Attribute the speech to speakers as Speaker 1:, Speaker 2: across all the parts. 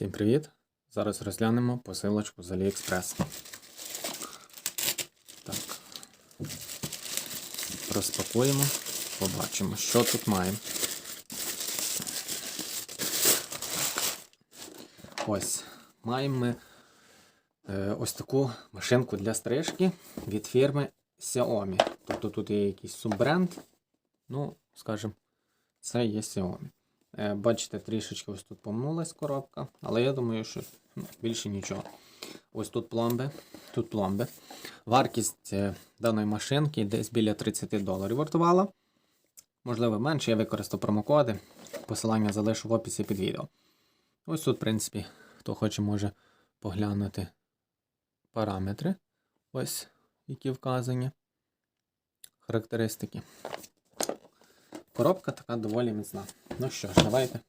Speaker 1: Всім привіт! Зараз розглянемо посилочку з AliExpress. Так. Розпакуємо, побачимо, що тут маємо. Ось, маємо ми е, ось таку машинку для стрижки від фірми Xiaomi. Тобто тут є якийсь суббренд. Ну, скажімо, це є Xiaomi. Е, Бачите, трішечки ось тут помнулась коробка, але я думаю, що ну, більше нічого. Ось тут пломби. Тут пломби. Вартість е, даної машинки десь біля 30 доларів вартувала. Можливо, менше, я використав промокоди. Посилання залишу в описі під відео. Ось тут, в принципі, хто хоче, може поглянути параметри. Ось, які вказані. Характеристики. Коробка така доволі міцна. Ну що ж, давайте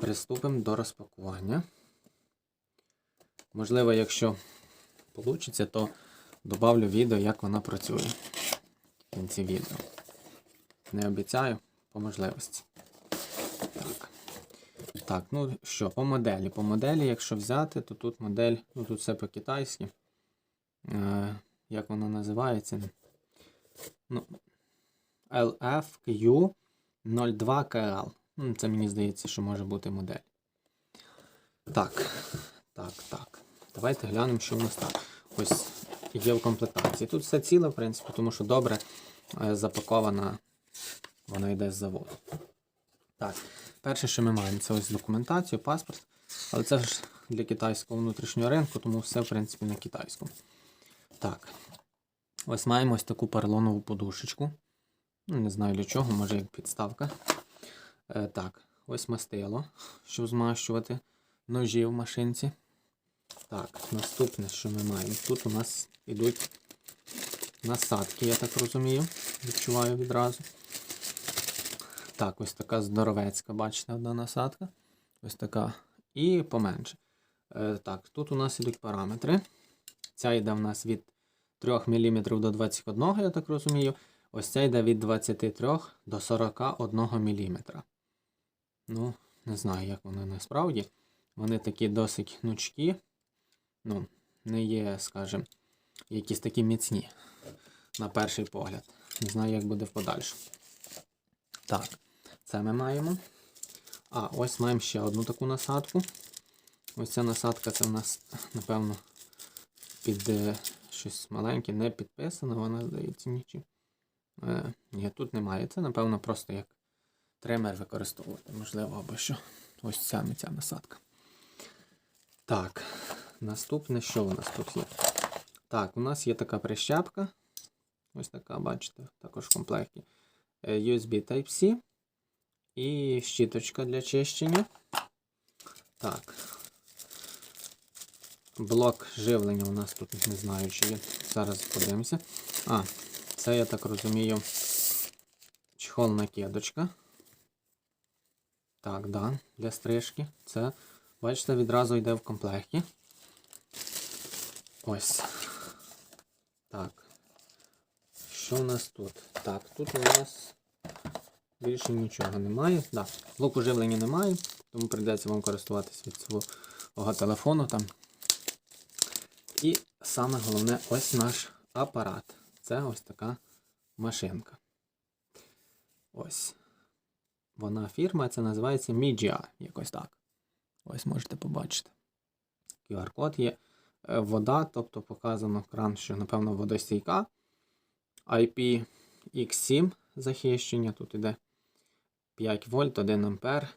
Speaker 1: приступимо до розпакування. Можливо, якщо вийде, то добавлю відео, як вона працює в кінці відео. Не обіцяю по можливості. Так. Так, ну що, по моделі. По моделі, якщо взяти, то тут модель, ну тут все по-китайськи. Е, як вона називається? Ну, LFQ 02KL. Ну, Це мені здається, що може бути модель. Так, так, так. Давайте глянемо, що в нас так. Ось є в комплектації. Тут все ціле, в принципі, тому що добре е, запакована, вона йде з заводу. Так, перше, що ми маємо, це ось документацію, паспорт. Але це ж для китайського внутрішнього ринку, тому все, в принципі, на китайському. Так. Ось маємо ось таку поролонову подушечку. Ну, не знаю для чого, може як підставка. Е, так, ось мастило, щоб змащувати ножі в машинці. Так, наступне, що ми маємо. Тут у нас йдуть насадки, я так розумію. Відчуваю відразу. Так, ось така здоровецька, бачите, одна насадка. Ось така. І поменше. Е, так, тут у нас йдуть параметри. Ця йде в нас від 3 мм до 21, я так розумію. Ось ця йде від 23 до 41 мм. Ну, не знаю, як вони насправді. Вони такі досить гнучкі. Ну, не є, скажімо, якісь такі міцні на перший погляд. Не знаю, як буде в подальшому. Так, це ми маємо. А, ось маємо ще одну таку насадку. Ось ця насадка це в нас, напевно, під щось маленьке, не підписано, вона здається нічим. Е, ні, тут немає. Це, напевно, просто як тример використовувати, можливо, або що. Ось ця ця насадка. Так, наступне, що у нас тут є? Так, у нас є така прищепка. Ось така, бачите, також в комплекті. Е, USB Type-C і щіточка для чищення. Так. Блок живлення у нас тут не знаю, чи є. Зараз подивимося. А, це, я так розумію, чехол накидочка. Так, да, для стрижки. Це, бачите, відразу йде в комплекті. Ось. Так. Що у нас тут? Так, тут у нас більше нічого немає. Да, блоку живлення немає, тому прийдеться вам користуватися від свого телефону там. І саме головне ось наш апарат. Це ось така машинка. Ось. Вона фірма, це називається Mijia, якось так. Ось можете побачити. QR-код є. Е, Вода, тобто показано кран, що, напевно, водостійка. IPX7 захищення. Тут іде 5 вольт, 1 ампер,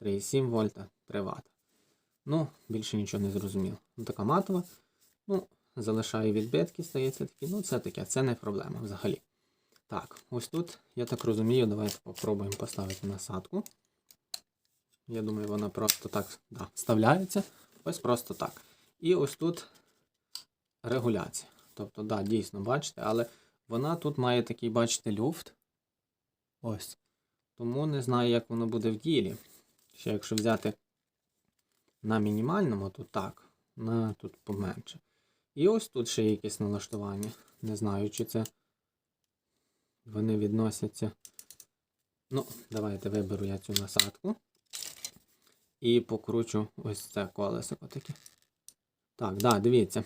Speaker 1: 3,7 вольта, 3 Вт. Ну, більше нічого не зрозуміло. Ну, така матова. Ну, залишає відбитки, стається такі. Ну, це таке, це не проблема взагалі. Так, ось тут, я так розумію, давайте попробуємо поставити насадку. Я думаю, вона просто так да, вставляється. Ось просто так. І ось тут регуляція. Тобто, да, дійсно, бачите, але вона тут має такий, бачите, люфт. Ось. Тому не знаю, як воно буде в ділі. Ще якщо взяти на мінімальному, то так, на тут поменше. І ось тут ще є якесь налаштування. Не знаю, чи це вони відносяться. Ну, давайте виберу я цю насадку. і покручу ось це колесико таке. Так, да, дивіться.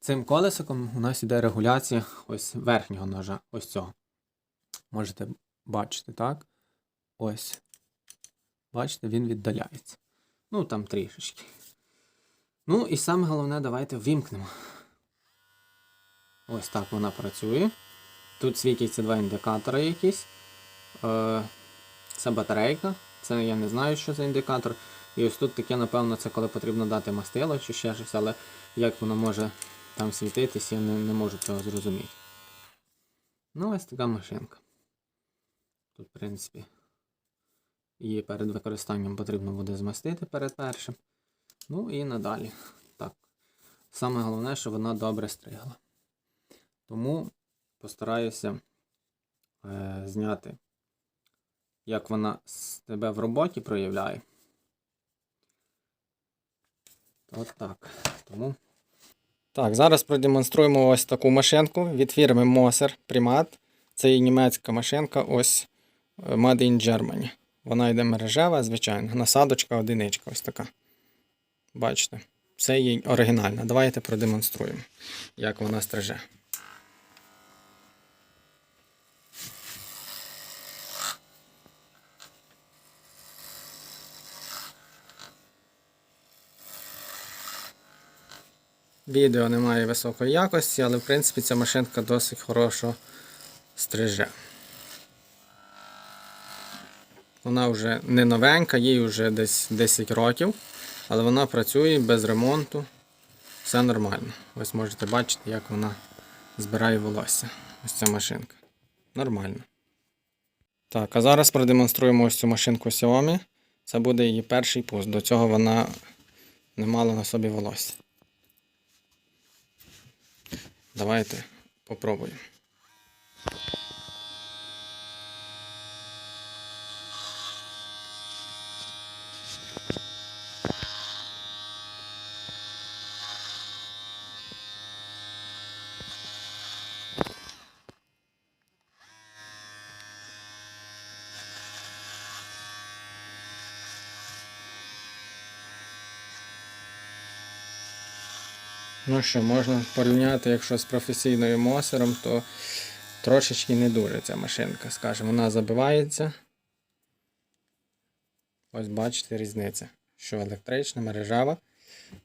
Speaker 1: Цим колесиком у нас іде регуляція ось верхнього ножа, ось цього. Можете бачити, так? Ось. Бачите, він віддаляється. Ну, там трішечки. Ну, і саме головне, давайте ввімкнемо. Ось так вона працює. Тут світяться два індикатори якісь. Е, Це батарейка. Це я не знаю, що за індикатор. І ось тут таке, напевно, це коли потрібно дати мастило чи ще щось, але як воно може там світитись, я не, не можу цього зрозуміти. Ну, ось така машинка. Тут, в принципі, її перед використанням потрібно буде змастити перед першим. Ну і надалі. Так. Саме головне, щоб вона добре стригла. Тому постараюся е, зняти, як вона себе в роботі проявляє. От так. Тому. Так, зараз продемонструємо ось таку машинку від фірми Moser Primat. Це є німецька машинка, ось е, Made in Germany. Вона йде мережева, звичайно. Насадочка одиничка ось така. Бачите, це є оригінальна. Давайте продемонструємо, як вона стриже. Відео немає високої якості, але в принципі ця машинка досить хорошо стриже. Вона вже не новенька, їй вже десь 10 років, але вона працює без ремонту. Все нормально. Ось можете бачити, як вона збирає волосся. Ось ця машинка. Нормально. Так, а зараз продемонструємо ось цю машинку Xiaomi. Це буде її перший пуст. До цього вона не мала на собі волосся. Давайте попробуємо. Ну що, можна порівняти, якщо з професійною мосером, то трошечки не дуже ця машинка, скажімо, вона забивається. Ось бачите різниця, що електрична, мережава,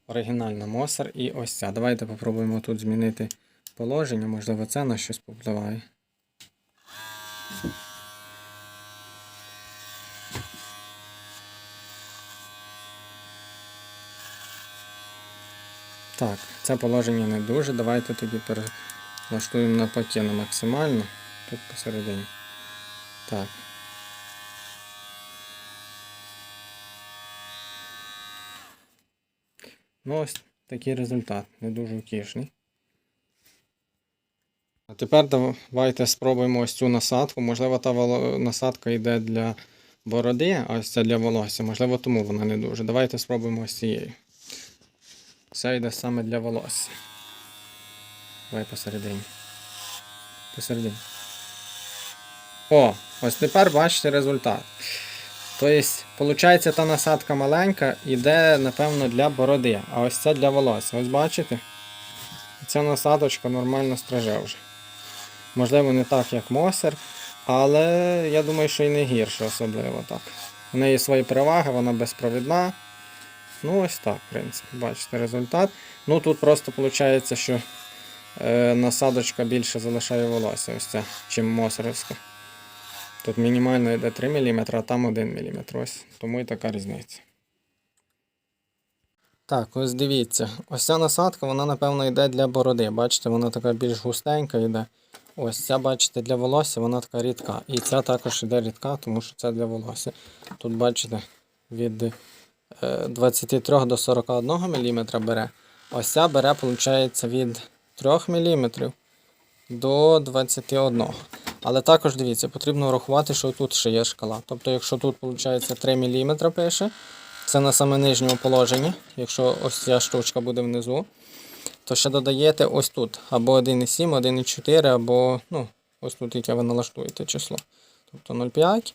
Speaker 1: оригінальна мосер і ось ця. Давайте попробуємо тут змінити положення, можливо, це на щось попливає. Так, це положення не дуже. Давайте тоді перелаштуємо на максимально. Тут посередині. Так. Ну ось такий результат. Не дуже утішний. А тепер давайте спробуємо ось цю насадку. Можливо, та насадка йде для бороди, а ось це для волосся. Можливо, тому вона не дуже. Давайте спробуємо ось цією. Це йде саме для волосся. Давай посередині. Посередині. О, ось тепер бачите результат. Тобто, виходить, та насадка маленька іде, напевно, для бороди. А ось це для волосся. Ось бачите? Ця насадочка нормально стриже вже. Можливо, не так, як мосер, але я думаю, що і не гірше особливо так. У неї свої переваги, вона безпровідна. Ну, ось так, в принципі, бачите результат. Ну тут просто виходить, що е, насадочка більше залишає волосся, ось це, чим мосеровська. Тут мінімально йде 3 мм, а там 1 мм. Ось, тому і така різниця. Так, ось дивіться. Ось ця насадка, вона, напевно, йде для бороди. Бачите, вона така більш густенька йде. Ось ця, бачите, для волосся, вона така рідка. І ця також йде рідка, тому що це для волосся. Тут, бачите, від 23 до 41 мм бере. Ось ця бере, виходить, від 3 мм до 21. Але також дивіться, потрібно врахувати, що тут ще є шкала. Тобто, якщо тут виходить 3 мм пише, це на саме нижньому положенні, якщо ось ця штучка буде внизу, то ще додаєте ось тут або 1,7, 1,4, або ну, ось тут, яке ви налаштуєте число. Тобто 0,5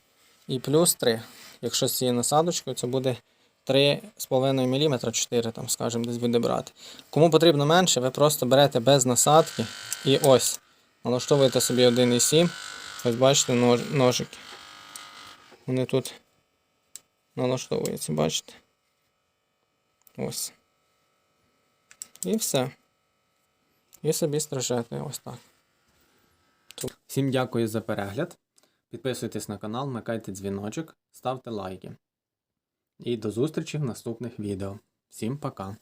Speaker 1: і плюс 3. Якщо з цією насадочкою, це буде
Speaker 2: 3,5 мм, 4 там, скажімо, десь буде брати. Кому потрібно менше, ви просто берете без насадки і ось. Налаштовуєте собі 1,7. Ось бачите нож, ножики. Вони тут налаштовуються, бачите? Ось. І все. І собі стрижете ось так.
Speaker 1: Всім дякую за перегляд. Підписуйтесь на канал, вмикайте дзвіночок, ставте лайки. І до зустрічі в наступних відео. Всім пока!